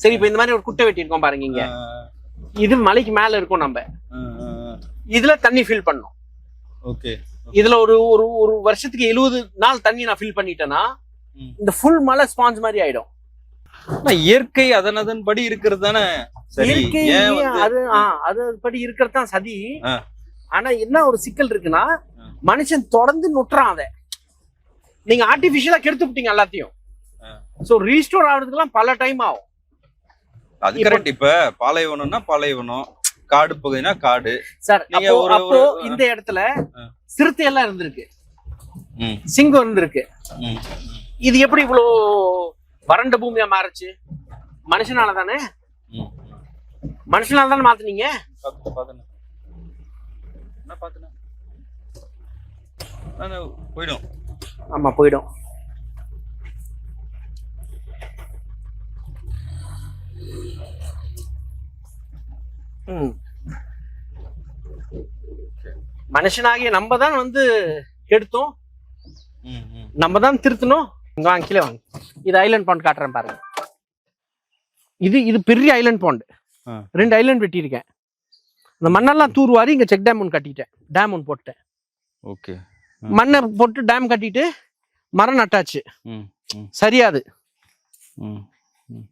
சரி இப்போ இந்த மாதிரி ஒரு குட்டை வெட்டி இருக்கோம் பாருங்க இங்க. இது மலைக்கு மேல இருக்கும் நம்ம. இதுல தண்ணி ஃபில் பண்ணணும் ஓகே. இதுல ஒரு ஒரு ஒரு வருஷத்துக்கு எழுபது நாள் தண்ணி நான் ஃபில் பண்ணிட்டேன்னா. இந்த ஃபுல் மலை ஸ்பாஞ்ச் மாதிரி ஆயிடும். இயற்கை அதன் அதன் படி இருக்கிறது தானே இயற்கை அது அது படி இருக்கிறது தான் சதி. ஆனா என்ன ஒரு சிக்கல் இருக்குன்னா. மனுஷன் தொடர்ந்து நுட்டுறான் அதை நீங்க ஆர்டிபிஷியலா கெடுத்து விட்டீங்க எல்லாத்தையும். சோ ரீஸ்டோர் ஆகுறதுக்குலாம் பல டைம் ஆகும். அது கரெக்ட் இப்ப பாலைவனம்னா பாலைவனம் காடு பகுதினா காடு. சார் நீங்க அப்போ இந்த இடத்துல. சிறுத்தை எல்லாம் இருந்திருக்கு. சிங்கம் இருந்திருக்கு. இது எப்படி இவ்வளோ வறண்ட பூமியா மாறுச்சு? மனுஷனால தானே. மனுஷனால தானே மாத்துனீங்க? போயிடும். ஆமா போயிடும். மனுஷனாகிய நம்ம தான் வந்து கெடுத்தோம் ம், ம். நம்ம தான் திருத்தணும் இங்க வாங்க கீழே வாங்க. இது ஐலண்ட் பாண்ட் காட்டுறேன் பாருங்க. இது இது பெரிய ஐலண்ட் பாண்ட். ரெண்டு ஐலண்ட் வெட்டியிருக்கேன். இந்த மண்ணெல்லாம் தூர்வாரி இங்க செக் டேம் ஒன்று கட்டிட்டேன். டேம் ஒன்று போட்டேன் ஓகே மண்ணை போட்டு டேம் கட்டிட்டு மரம் நட்டாச்சு. சரியாது.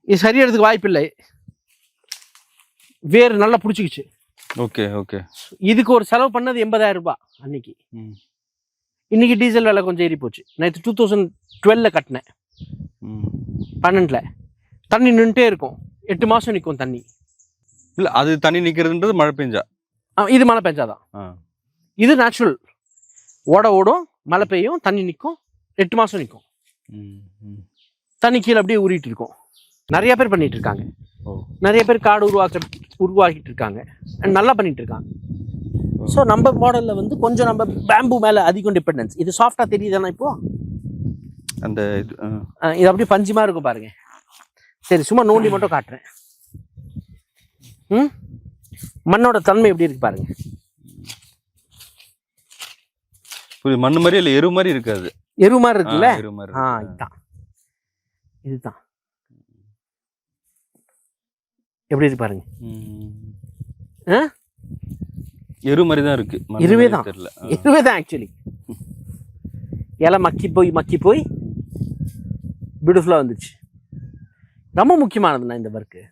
இது சரியறதுக்கு வாய்ப்பு இல்லை வேர் நல்லா பிடிச்சிக்கிச்சு. Okay okay. இதுக்கு ஒரு செலவு பண்ணது எண்பதாயிரம் ரூபாய் அன்னைக்கு. ம், இன்னைக்கு டீசல் விலை கொஞ்சம் ஏறி போச்சு. நேற்று டூ தௌசண்ட் டுவெல்ல கட்டினேன். பன்னெண்டுல. தண்ணி நின்றுட்டே இருக்கும். எட்டு மாசம் நிற்கும் தண்ணி. இல்ல அது தண்ணி நிக்கிறதுன்றது மழை பெஞ்சா? ஆ, இது மழை பெஞ்சாதான். இது நேச்சுரல் ஓட ஓடும் மழை பெய்யும் தண்ணி நிற்கும் எட்டு மாசம் நிற்கும். தண்ணி கீழே அப்படியே ஊறிட்டு இருக்கும். நிறைய பேர் பண்ணிட்டு இருக்காங்க. நிறைய பேர் காடு உருவாக்க உருவாக்கிட்டு இருக்காங்க and நல்லா பண்ணிட்டு இருக்காங்க ஸோ நம்ம மாடல்ல வந்து கொஞ்சம் நம்ம பேம்பு மேல அதிகம் டிபெண்டன்ஸ் இது சாஃப்டா தெரியுதானே இப்போ? அந்த இது அப்படியே பஞ்சுமா இருக்கும் பாருங்க. சரி சும்மா நோண்டி மட்டும் காட்டுறேன். ம்? மண்ணோட தன்மை எப்படி இருக்கு பாருங்க. மண்ணு மாதிரி இல்ல எரு மாதிரி இருக்காது. எரு மாதிரி இருக்குல்ல? ஆ, எரு மாதிரி ஆ இருக்கு. இதுதான். இதுதான். எப்படி இருக்கு பாருங்க. ஆ? எரு மாதிரி தான் இருக்கு எருவே தான். இதுவே தான் ஆக்சுவலி இலை மக்கி போய் மக்கி போய் பியூட்டிஃபுல்லாக வந்துச்சு. ரொம்ப முக்கியமானதுண்ணா இந்த ஒர்க்கு